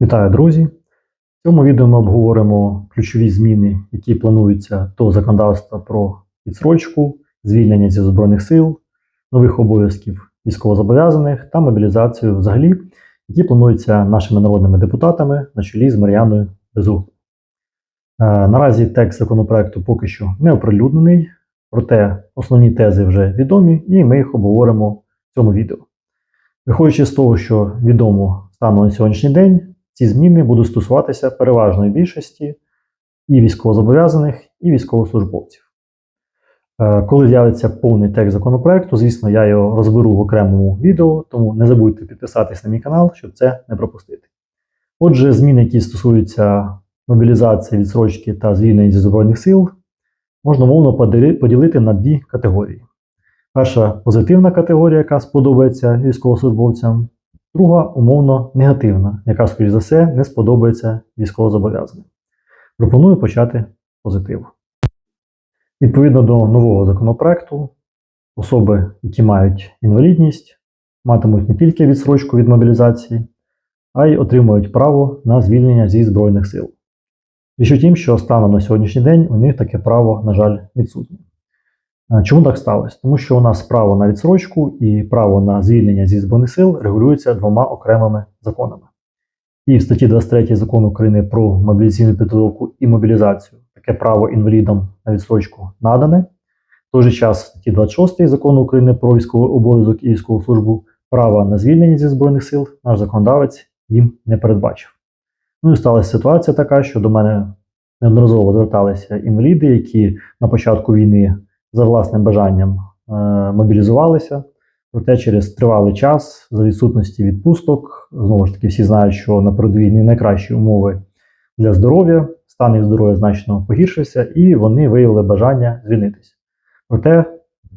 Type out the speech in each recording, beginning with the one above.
Вітаю, друзі! В цьому відео ми обговоримо ключові зміни, які плануються до законодавства про відсрочку, звільнення зі Збройних сил, нових обов'язків військовозобов'язаних та мобілізацію взагалі, які плануються нашими народними депутатами на чолі з Мар'яною Безуглою. Е, Наразі текст законопроекту поки що не оприлюднений, проте основні тези вже відомі, і ми їх обговоримо в цьому відео. Виходячи з того, що відомо станом на сьогоднішній день, ці зміни будуть стосуватися переважної більшості і військовозобов'язаних, і військовослужбовців. Е, Коли з'явиться повний текст законопроекту, звісно, я його розберу в окремому відео, тому не забудьте підписатись на мій канал, щоб це не пропустити. Отже, зміни, які стосуються мобілізації, відсрочки та звільнення зі Збройних сил, можна мовно поділити на дві категорії. Перша позитивна категорія, яка сподобається військовослужбовцям, друга умовно негативна, яка, скоріш за все, не сподобається військовозобов'язаним. Пропоную почати з позитиву. Відповідно до нового законопроекту, особи, які мають інвалідність, матимуть не тільки відсрочку від мобілізації, а й отримують право на звільнення зі Збройних сил. Річ у тім, що станом на сьогоднішній день у них таке право, на жаль, відсутнє. Е, Чому так сталося? Тому що у нас право на відсрочку і право на звільнення зі Збройних сил регулюються двома окремими законами. І в статті 23 закону України про мобілізаційну підготовку і мобілізацію таке право інвалідам на відсрочку надане. В той же час в статті 26 закону України про військовий обов'язок і військову службу права на звільнення зі Збройних сил наш законодавець їм не передбачив. Ну і сталася ситуація така, що до мене неодноразово зверталися інваліди, які на початку війни за власним бажанням е, мобілізувалися. Проте через тривалий час, за відсутності відпусток, знову ж таки, всі знають, що на передовій не найкращі умови для здоров'я, стан їх здоров'я значно погіршився, і вони виявили бажання звільнитися. Проте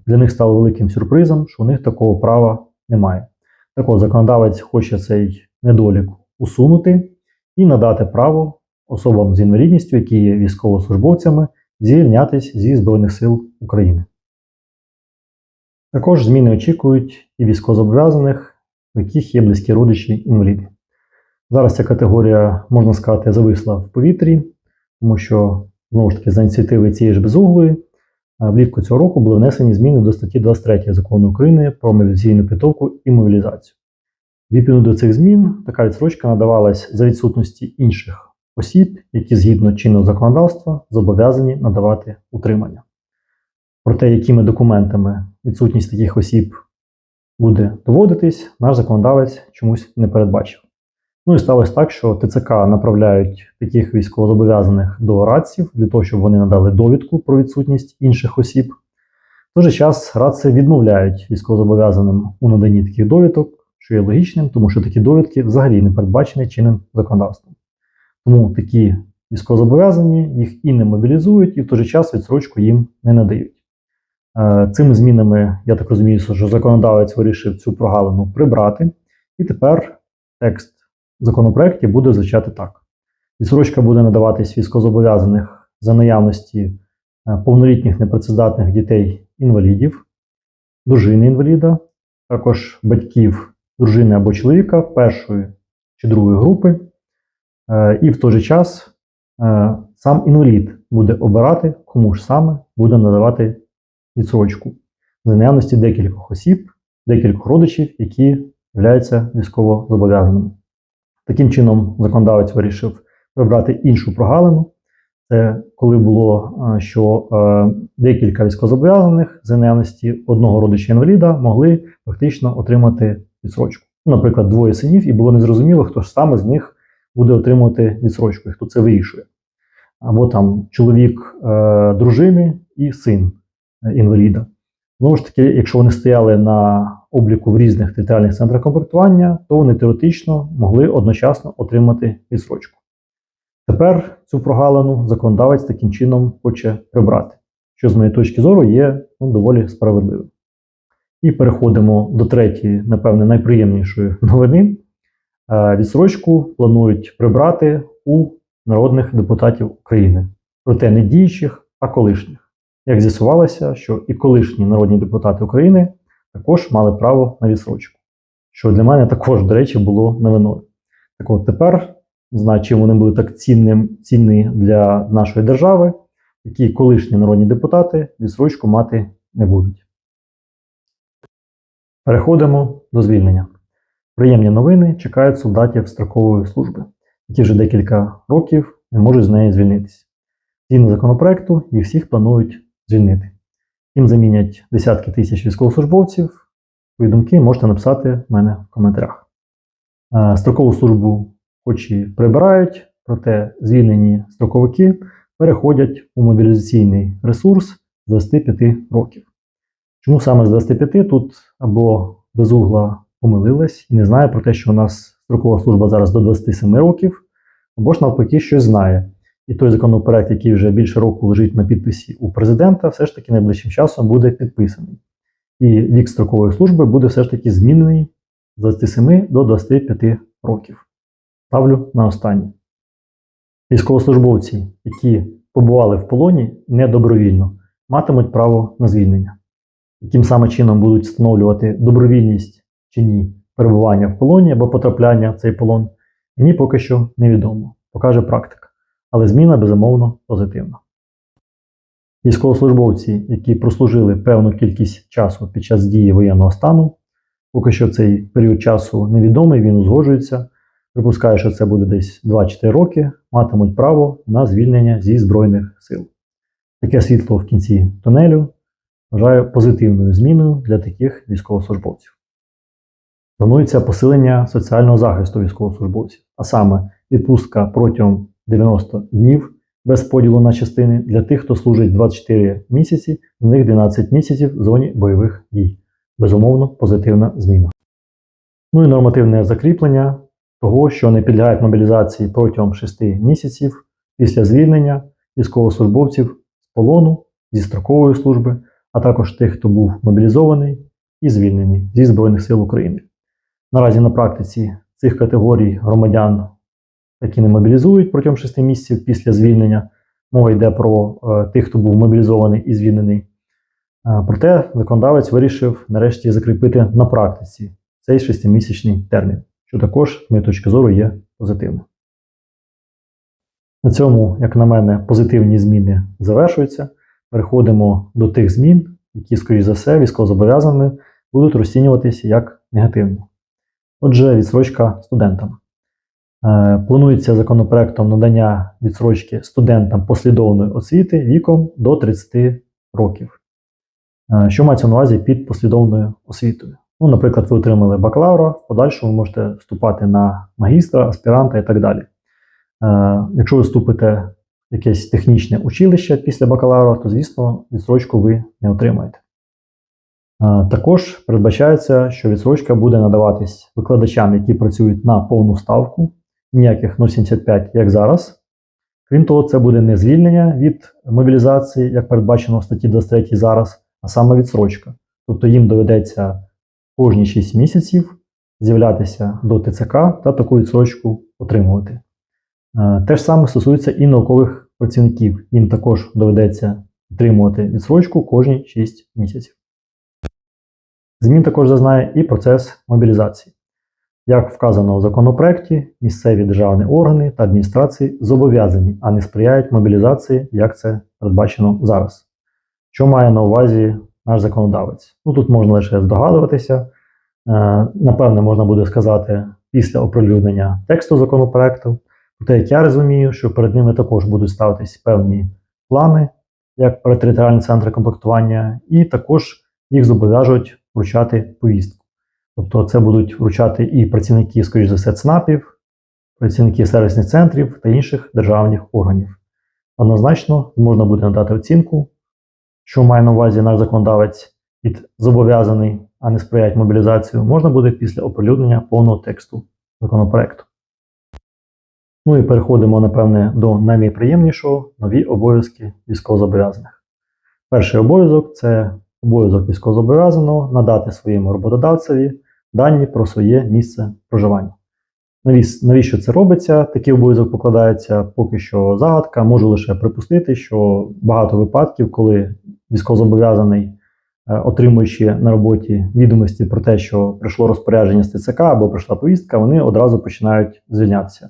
для них стало великим сюрпризом, що у них такого права немає. Так от, законодавець хоче цей недолік усунути і надати право особам з інвалідністю, які є військовослужбовцями, звільнятись зі Збройних сил України. Також зміни очікують і військовозобов'язаних, у яких є близькі родичі інваліди. Зараз ця категорія, можна сказати, зависла в повітрі, тому що, знову ж таки, за ініціативи цієї ж безуглої, е, влітку цього року були внесені зміни до статті 23 закону України про мобілізаційну підготовку і мобілізацію. Відповідно до цих змін, така відсрочка надавалась за відсутності інших осіб, які згідно чинного законодавства зобов'язані надавати утримання. Про те, якими документами відсутність таких осіб буде доводитись, наш законодавець чомусь не передбачив. Ну і сталося так, що ТЦК направляють таких військовозобов'язаних до радців для того, щоб вони надали довідку про відсутність інших осіб. В той же час раци відмовляють військовозобов'язаним у наданні таких довідок, що є логічним, тому що такі довідки взагалі не передбачені чинним законодавством. Тому такі військовозобов'язані їх і не мобілізують, і в той же час відсрочку їм не надають. Е, Цими змінами, я так розумію, що законодавець вирішив цю прогалину прибрати, і тепер текст в законопроекті буде звучати так: відсрочка буде надаватись військовозобов'язаних за наявності е, повнолітніх непрацездатних дітей-інвалідів, дружини інваліда, також батьків дружини або чоловіка першої чи другої групи. Е, І в той же час е, сам інвалід буде обирати, кому ж саме буде надавати відсрочку за наявності декількох осіб, декількох родичів, які являються військово зобов'язаними. Таким чином, законодавець вирішив прибрати іншу прогалину. Це коли було, е, що декілька військовозобов'язаних за наявності одного родича інваліда могли фактично отримати відсрочку. Наприклад, двоє синів, і було незрозуміло, хто ж саме з них буде отримувати відсрочку, хто це вирішує. Або там чоловік е, дружини і син е, інваліда. Знову ж таки, якщо вони стояли на обліку в різних територіальних центрах комплектування, то вони теоретично могли одночасно отримати відсрочку. Тепер цю прогалину законодавець таким чином хоче прибрати, що з моєї точки зору є ну, доволі справедливим. І переходимо до третьої, напевне, найприємнішої новини. Е, Відсрочку планують прибрати у народних депутатів України, проте не діючих, а колишніх. Як з'ясувалося, що і колишні народні депутати України також мали право на відсрочку, що для мене також, до речі, було новиною. Так от тепер знаю, чим вони були так цінним, цінні для нашої держави, які колишні народні депутати відсрочку мати не будуть. Переходимо до звільнення. Приємні новини чекають солдатів строкової служби, які вже декілька років не можуть з неї звільнитися. Згідно законопроекту, їх всіх планують звільнити. Їм замінять десятки тисяч військовослужбовців. Свої думки можете написати в мене в коментарях. Е, Строкову службу хоч і прибирають, проте звільнені строковики переходять у мобілізаційний ресурс з 25 років. Чому саме з 25 тут або без угла помилилась і не знає про те, що у нас строкова служба зараз до 27 років, або ж навпаки щось знає. І той законопроект, який вже більше року лежить на підписі у президента, все ж таки найближчим часом буде підписаний. І вік строкової служби буде все ж таки змінений з 27 до 25 років. Ставлю на останнє. Військовослужбовці, які побували в полоні недобровільно, матимуть право на звільнення. Яким саме чином будуть встановлювати добровільність чи ні перебування в полоні або потрапляння в цей полон, мені поки що невідомо. Покаже практика. Але зміна безумовно позитивна. Військовослужбовці, які прослужили певну кількість часу під час дії воєнного стану, поки що цей період часу невідомий, він узгоджується. Припускаю, що це буде десь 2-4 роки, матимуть право на звільнення зі Збройних сил. Таке світло в кінці тунелю вважаю позитивною зміною для таких військовослужбовців. Планується посилення соціального захисту військовослужбовців, а саме відпустка протягом 90 днів без поділу на частини для тих, хто служить 24 місяці, з них 12 місяців в зоні бойових дій. Безумовно, позитивна зміна. Ну і нормативне закріплення того, що не підлягають мобілізації протягом 6 місяців після звільнення військовослужбовців з полону, зі строкової служби, а також тих, хто був мобілізований і звільнений зі Збройних сил України. Наразі на практиці цих категорій громадян, які не мобілізують протягом 6 місяців після звільнення, мова йде про е, тих, хто був мобілізований і звільнений. Е, Проте законодавець вирішив нарешті закріпити на практиці цей 6-місячний термін, що також, з моєї точки зору, є позитивним. На цьому, як на мене, позитивні зміни завершуються. Переходимо до тих змін, які, скоріш за все, військовозобов'язаними будуть розцінюватися як негативні. Отже, відсрочка студентам. Е, Планується законопроектом надання відсрочки студентам послідовної освіти віком до 30 років. Е, Що мається на увазі під послідовною освітою? Ну, наприклад, ви отримали бакалавра, в подальшому ви можете вступати на магістра, аспіранта і так далі. Е, Якщо ви вступите в якесь технічне училище після бакалавра, то, звісно, відсрочку ви не отримаєте. Також передбачається, що відсрочка буде надаватись викладачам, які працюють на повну ставку, ніяких 0,75, як зараз. Крім того, це буде не звільнення від мобілізації, як передбачено в статті 23 зараз, а саме відсрочка. Тобто їм доведеться кожні 6 місяців з'являтися до ТЦК та таку відсрочку отримувати. Те ж саме стосується і наукових працівників. Їм також доведеться отримувати відсрочку кожні 6 місяців. Змін також зазнає і процес мобілізації. Як вказано в законопроекті, місцеві державні органи та адміністрації зобов'язані, а не сприяють мобілізації, як це передбачено зараз. Що має на увазі наш законодавець? Ну тут можна лише здогадуватися. Е, Напевне, можна буде сказати після оприлюднення тексту законопроекту. Проте, як я розумію, що перед ними також будуть ставитись певні плани, як перед територіальні центри комплектування, і також їх зобов'яжуть вручати повістку. Тобто це будуть вручати і працівники, скоріш за все, ЦНАПів, працівники сервісних центрів та інших державних органів. Однозначно можна буде надати оцінку, що має на увазі наш законодавець від зобов'язаний, а не сприяють мобілізацію, можна буде після оприлюднення повного тексту законопроекту. Ну і переходимо, напевне, до найнеприємнішого нові обов'язки військовозобов'язаних. Перший обов'язок це обов'язок військовозобов'язаного надати своєму роботодавцеві дані про своє місце проживання. Навіщо це робиться? Такий обов'язок покладається поки що загадка. Можу лише припустити, що багато випадків, коли військовозобов'язаний, е, отримуючи на роботі відомості про те, що прийшло розпорядження з ТЦК або прийшла повістка, вони одразу починають звільнятися.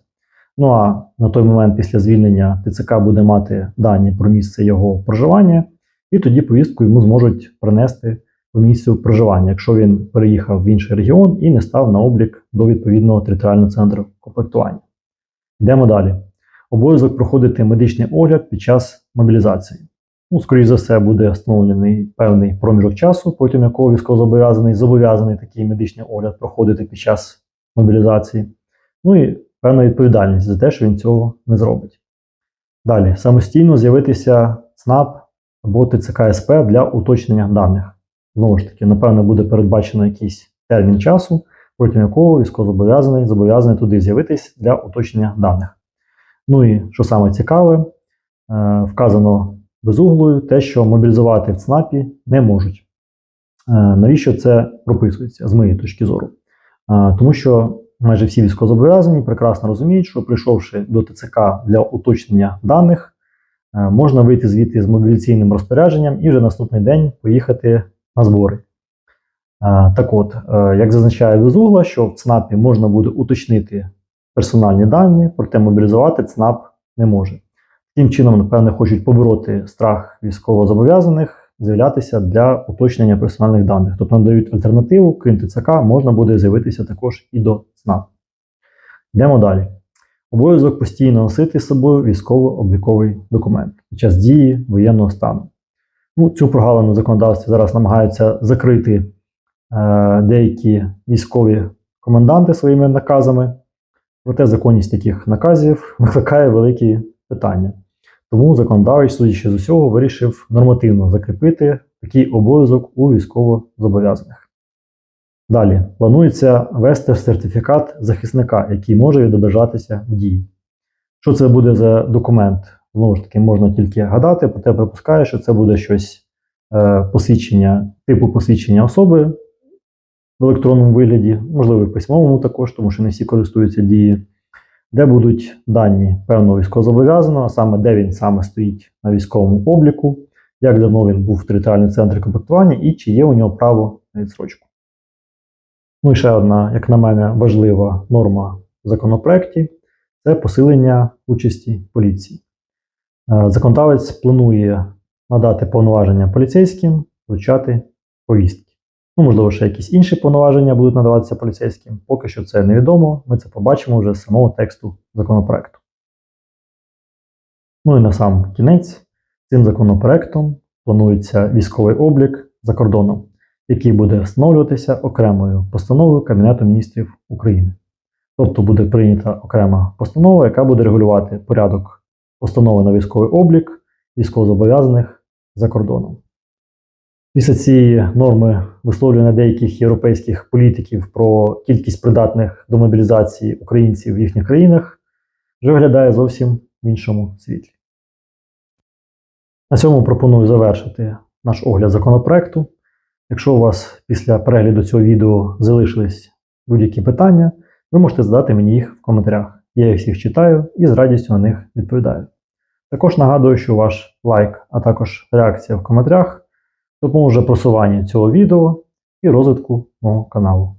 Ну а на той момент після звільнення ТЦК буде мати дані про місце його проживання, і тоді повістку йому зможуть принести по місцю проживання, якщо він переїхав в інший регіон і не став на облік до відповідного територіального центру комплектування. Йдемо далі. Обов'язок проходити медичний огляд під час мобілізації. Ну, скоріш за все, буде встановлений певний проміжок часу, протягом якого військовозобов'язаний зобов'язаний такий медичний огляд проходити під час мобілізації. Ну і певна відповідальність за те, що він цього не зробить. Далі, самостійно з'явитися ЦНАП або ТЦК СП для уточнення даних. Знову ж таки, напевно, буде передбачено якийсь термін часу, протягом якого військовозобов'язаний зобов'язаний туди з'явитись для уточнення даних. Ну і що саме цікаве, е, вказано безуглою те, що мобілізувати в ЦНАПі не можуть. Е, Навіщо це прописується з моєї точки зору? Е, Тому що майже всі військовозобов'язані прекрасно розуміють, що прийшовши до ТЦК для уточнення даних, можна вийти звідти з мобілізаційним розпорядженням і вже наступний день поїхати на збори. Е, Так от, е, як зазначає безугла, що в ЦНАПі можна буде уточнити персональні дані, проте мобілізувати ЦНАП не може. Таким чином, напевне, хочуть побороти страх військовозобов'язаних з'являтися для уточнення персональних даних. Тобто надають альтернативу, крім ТЦК, можна буде з'явитися також і до ЦНАП. Йдемо далі. Обов'язок постійно носити з собою військово-обліковий документ під час дії воєнного стану. Ну, цю прогалину в законодавстві зараз намагаються закрити е, деякі військові коменданти своїми наказами. Проте законність таких наказів викликає великі питання. Тому законодавець, судячи з усього, вирішив нормативно закріпити такий обов'язок у військовозобов'язаних. Далі планується ввести сертифікат захисника, який може відображатися в дії. Що це буде за документ? Знову ж таки, можна тільки гадати, проте припускаю, що це буде щось е, посвідчення, типу посвідчення особи в електронному вигляді, можливо, в письмовому також, тому що не всі користуються дією де будуть дані певного військовозобов'язаного, а саме де він саме стоїть на військовому обліку, як давно він був в територіальному центрі комплектування і чи є у нього право на відсрочку. Ну і ще одна, як на мене, важлива норма в законопроекті це посилення участі поліції. Е, Законодавець планує надати повноваження поліцейським вручати повістки. Ну, можливо, ще якісь інші повноваження будуть надаватися поліцейським. Поки що це невідомо. Ми це побачимо вже з самого тексту законопроекту. Ну і на сам кінець цим законопроектом планується військовий облік за кордоном, який буде встановлюватися окремою постановою Кабінету міністрів України. Тобто буде прийнята окрема постанова, яка буде регулювати порядок постанови на військовий облік військовозобов'язаних за кордоном. Після цієї норми висловлювання деяких європейських політиків про кількість придатних до мобілізації українців в їхніх країнах вже виглядає зовсім в іншому світлі. На цьому пропоную завершити наш огляд законопроекту. Якщо у вас після перегляду цього відео залишились будь-які питання, ви можете задати мені їх в коментарях. Я їх всіх читаю і з радістю на них відповідаю. Також нагадую, що ваш лайк, а також реакція в коментарях допоможе просуванню цього відео і розвитку мого каналу.